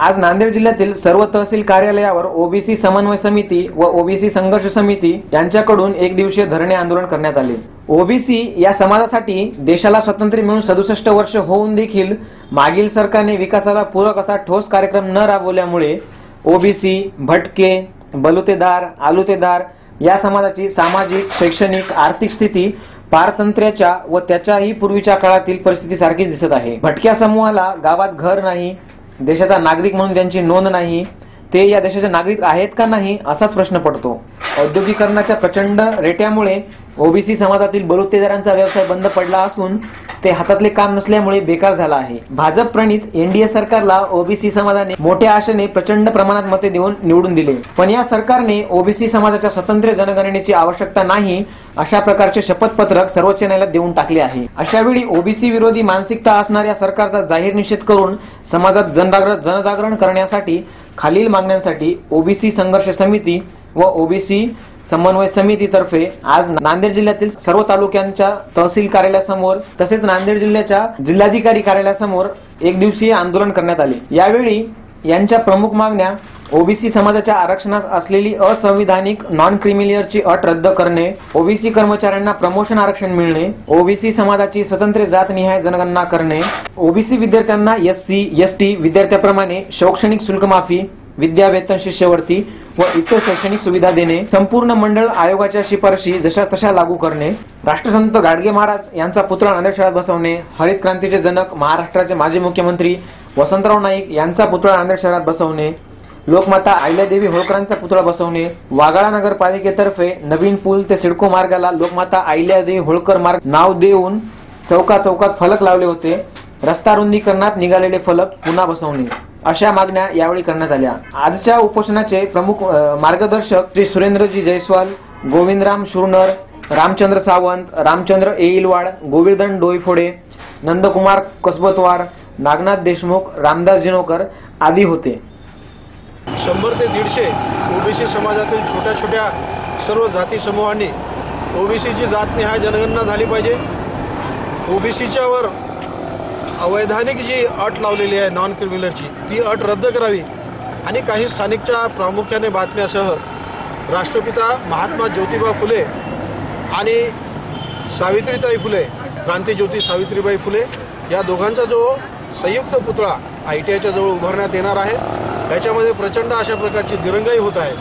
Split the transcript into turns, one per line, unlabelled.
आज नांदेड जिल्ह्यातील सर्व तहसील कार्यालयावर ओबीसी समन्वय समिती व ओबीसी संघर्ष समिती यांच्याकडून एक दिवसीय धरणे आंदोलन करण्यात आले. ओबीसी या समाजासाठी देशाला स्वातंत्र्य मिळून सदुसष्ट वर्ष होऊन देखील मागील सरकारने विकासाला पूरक असा ठोस कार्यक्रम न राबवल्यामुळे ओबीसी भटके बलुतेदार आलुतेदार या समाजाची सामाजिक शैक्षणिक आर्थिक स्थिती पारतंत्र्याच्या व त्याच्याही पूर्वीच्या काळातील परिस्थितीसारखीच दिसत आहे. भटक्या समूहाला गावात घर नाही देशाचा नागरिक म्हणून त्यांची नोंद नाही ते या देशाचे नागरिक आहेत का नाही असाच प्रश्न पडतो. औद्योगिकरणाच्या प्रचंड रेट्यामुळे ओबीसी समाजातील बलुतेदारांचा व्यवसाय बंद पडला असून ते हातातले काम नसल्यामुळे बेकार झाला आहे. भाजप प्रणित एनडीए सरकारला ओबीसी समाजाने मोठ्या आशेने प्रचंड प्रमाणात मते देऊन निवडून दिले. पण या सरकारने ओबीसी समाजाच्या स्वतंत्र जनगणनेची आवश्यकता नाही अशा प्रकारचे शपथपत्रक सर्वोच्च न्यायालयात देऊन टाकले आहे. अशावेळी ओबीसी विरोधी मानसिकता असणाऱ्या सरकारचा जाहीर निषेध करून समाजात जनजागरण करण्यासाठी खालील मागण्यांसाठी ओबीसी संघर्ष समिती व ओबीसी समन्वय समितीतर्फे आज नांदेड जिल्ह्यातील सर्व तालुक्यांच्या तहसील कार्यालयासमोर तसेच नांदेड जिल्ह्याच्या जिल्हाधिकारी कार्यालयासमोर एक दिवसीय आंदोलन करण्यात आले. यावेळी यांच्या प्रमुख मागण्या ओबीसी समाजाच्या आरक्षणास असलेली असंविधानिक नॉन क्रिमिलियरची अट रद्द करणे ओबीसी कर्मचाऱ्यांना प्रमोशन आरक्षण मिळणे ओबीसी समाजाची स्वतंत्र जातनिहाय जनगणना करणे ओबीसी विद्यार्थ्यांना एससी एसटी विद्यार्थ्याप्रमाणे शैक्षणिक शुल्क विद्यावेतन विद्या वेतन शिष्यवृत्ती व इतर शैक्षणिक सुविधा देणे संपूर्ण मंडळ आयोगाच्या शिफारशी जशा तशा लागू करणे राष्ट्रसंत गाडगे महाराज यांचा पुतळा नांदेड शहरात बसवणे हरित क्रांतीचे जनक महाराष्ट्राचे माजी मुख्यमंत्री वसंतराव नाईक यांचा पुतळा नांदेड शहरात बसवणे लोकमाता अहिल्यादेवी होळकरांचा पुतळा बसवणे वागाळा नगरपालिकेतर्फे नवीन पूल ते सिडको मार्गाला लोकमाता अहिल्यादेवी होळकर मार्ग नाव देऊन चौका चौकात फलक लावले होते. रस्ता रुंदीकरणात निघालेले फलक पुन्हा बसवणे. अशा मागण्या यावेळी करण्यात आल्या. आजच्या उपोषणाचे प्रमुख मार्गदर्शक श्री सुरेंद्रजी जयस्वाल गोविंदराम शुरनर रामचंद्र सावंत रामचंद्र एईलवाड गोविर्धन डोईफोडे नंदकुमार कसबतवार नागनाथ देशमुख रामदास जिनोकर आदी होते.
शंभर ते दीडशे ओबीसी समाजातील छोट्या छोट्या सर्व जाती समूहांनी ओबीसीची जातनिहाय जनगणना झाली पाहिजे. ओबीसीच्या वर अवैधानिक जी अट लावलेली आहे नॉन क्रिमिनलची ती अट रद्द करावी. आणि काही स्थानिकच्या प्रामुख्याने बातम्यासह राष्ट्रपिता महात्मा ज्योतिबा फुले आणि सावित्रीताई फुले क्रांतीज्योती सावित्रीबाई फुले या दोघांचा जो संयुक्त पुतळा आय टी आयच्या जवळ उभारण्यात येणार आहे. त्याच्यामध्ये प्रचंड अशा प्रकारची दिरंगाई होत आहे.